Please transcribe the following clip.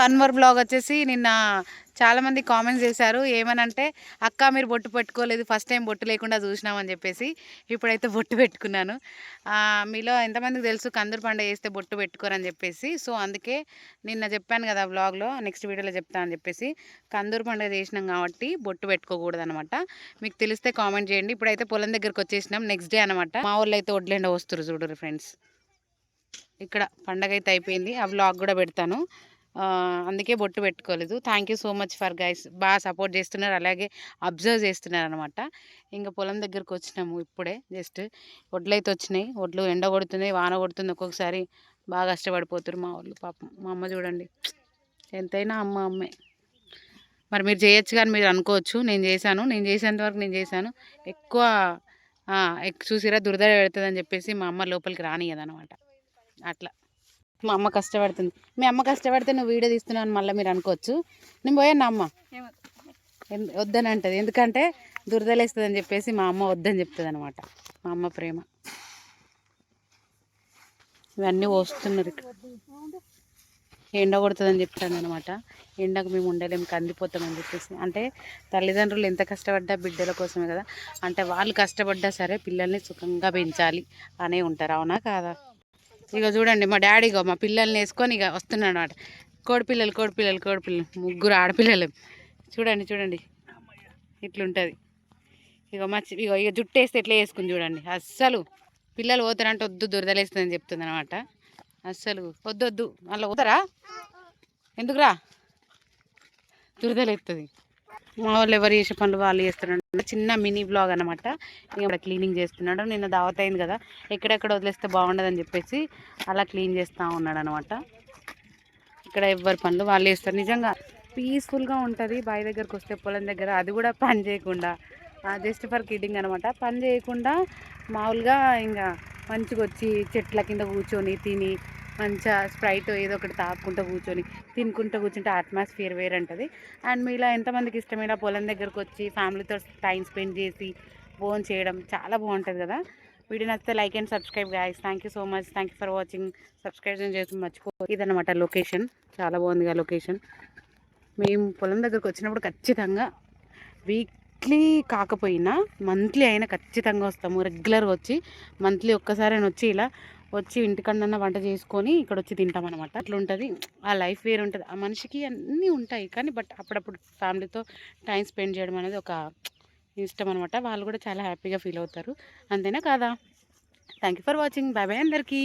Panwar blog వచ్చేసి నిన్న చాలామంది కామెంట్స్ చేశారు. ఏమనంటే అక్క మీరు బొట్టు పెట్టుకోలేదు ఫస్ట్ టైం బొట్టు లేకుండా చూసినామని చెప్పేసి ఇప్పుడైతే బొట్టు పెట్టుకున్నాను. మీలో ఎంతమందికి తెలుసు కందూరు పండుగ చేస్తే బొట్టు పెట్టుకోరని చెప్పేసి. సో అందుకే నిన్న చెప్పాను కదా బ్లాగ్లో నెక్స్ట్ వీడియోలో చెప్తా అని చెప్పేసి. కందూరు పండుగ చేసినాం కాబట్టి బొట్టు పెట్టుకోకూడదు అనమాట మీకు తెలిస్తే కామెంట్ చేయండి. ఇప్పుడైతే పొలం దగ్గరకు వచ్చేసినాం నెక్స్ట్ డే అనమాట. మా ఊళ్ళో అయితే వడ్లెండ వస్తారు చూడరు ఫ్రెండ్స్. ఇక్కడ పండగ అయితే అయిపోయింది. ఆ వ్లాగ్ కూడా పెడతాను. అందుకే బొట్టు పెట్టుకోలేదు. Thank you so much for guys. బాగా సపోర్ట్ చేస్తున్నారు. అలాగే అబ్జర్వ్ చేస్తున్నారు అనమాట ఇంకా పొలం దగ్గరకు వచ్చినాము ఇప్పుడే. జస్ట్ వడ్లు అయితే వచ్చినాయి. వడ్లు ఎండ కొడుతుంది వాన కొడుతుంది. ఒక్కొక్కసారి బాగా కష్టపడిపోతున్నారు మా వాళ్ళు. పాపం మా అమ్మ చూడండి. ఎంతైనా అమ్మ అమ్మే. మరి మీరు చేయొచ్చు కానీ మీరు అనుకోవచ్చు. నేను చేశాను. నేను చేసేంత వరకు నేను చేశాను. ఎక్కువ ఎక్- చూసిరా దురద పెడుతుందని చెప్పేసి మా అమ్మ లోపలికి రానియదనమాట అట్లా. మా అమ్మ కష్టపడుతుంది. మీ అమ్మ కష్టపడితే నువ్వు వీడియో తీస్తున్నావు అని మళ్ళీ మీరు అనుకోవచ్చు. నేను పోయాను అమ్మ? వద్దని అంటది ఎందుకంటే దురదలేస్తుందని చెప్పేసి మా అమ్మ వద్దని చెప్తుంది అనమాట మా అమ్మ ప్రేమ. ఇవన్నీ పోస్తున్నారు ఎండ కొడుతుందని చెప్తాను అనమాట ఎండకు మేము ఉండలేము కందిపోతామని చెప్పేసి. అంటే తల్లిదండ్రులు ఎంత కష్టపడ్డా బిడ్డల కోసమే కదా. అంటే వాళ్ళు కష్టపడ్డా సరే పిల్లల్ని సుఖంగా పెంచాలి అనే ఉంటారు. అవునా కాదా? ఇక చూడండి మా డాడీ ఇగో మా పిల్లల్ని వేసుకొని ఇక వస్తున్నాడు అనమాట కోడిపిల్లలు కోడిపిల్లలు కోడిపిల్లలు ముగ్గురు ఆడపిల్లలు. చూడండి చూడండి. ఇట్లుంటుంది. ఇక మా ఇక ఇగో ఇక జుట్టు వేస్తే ఎట్లా వేసుకుని చూడండి. అస్సలు పిల్లలు పోతారంటే వద్దు దురదలేస్తుందని చెప్తుంది అనమాట అస్సలు వద్దొద్దు వద్దు. మళ్ళీ పోతారా? ఎందుకురా? దురదలేస్తుంది మా వాళ్ళు ఎవరు చేసే పనులు వాళ్ళు చేస్తున్నాడు చిన్న మినీ బ్లాగ్ అనమాట ఇక్కడ క్లీనింగ్ చేస్తున్నాడు. నిన్న దావత్ అయింది కదా ఎక్కడెక్కడ వదిలేస్తే బాగుండదని చెప్పేసి అలా క్లీన్ చేస్తూ ఉన్నాడు అనమాట ఇక్కడ ఎవరి పనులు వాళ్ళు చేస్తారు. నిజంగా పీస్ఫుల్గా ఉంటుంది. బావి దగ్గరకు వస్తే పొలం దగ్గర అది కూడా పని చేయకుండా జస్ట్ ఫర్ కిడ్డింగ్ అనమాట పని చేయకుండా మామూలుగా ఇంకా మంచిగా వచ్చి చెట్ల కింద కూర్చొని తిని మంచిగా స్ప్రైట్ ఏదో ఒకటి తాక్కుంటూ కూర్చొని తినుకుంటూ కూర్చుంటే అట్మాస్ఫియర్ వేరే ఉంటుంది అండ్ మీలో ఎంతమందికి ఇష్టమైన పొలం దగ్గరకు వచ్చి ఫ్యామిలీతో టైం స్పెండ్ చేసి ఫోన్ చేయడం చాలా బాగుంటుంది కదా. వీడియో నచ్చితే like and subscribe guys. Thank you so much thank you for watching subscribe చేసి మర్చిపో ఇదన్నమాట లొకేషన్ చాలా బాగుందిగా లొకేషన్ మేము పొలం దగ్గరకు వచ్చినప్పుడు ఖచ్చితంగా వీక్లీ కాకపోయినా మంత్లీ అయినా ఖచ్చితంగా వస్తాము. రెగ్యులర్గా వచ్చి మంత్లీ ఒక్కసారి వచ్చి ఇలా వచ్చి ఇంటికన్నా వంట చేసుకొని ఇక్కడ వచ్చి తింటాం అనమాట అట్లా ఉంటుంది ఆ లైఫ్ వేరు ఉంటుంది ఆ మనిషికి అన్నీ ఉంటాయి. కానీ బట్ అప్పుడప్పుడు ఫ్యామిలీతో టైం స్పెండ్ చేయడం అనేది ఒక ఇష్టం అనమాట వాళ్ళు కూడా చాలా హ్యాపీగా ఫీల్ అవుతారు. అంతేనా కాదా? Thank you for watching. Bye bye అందరికీ.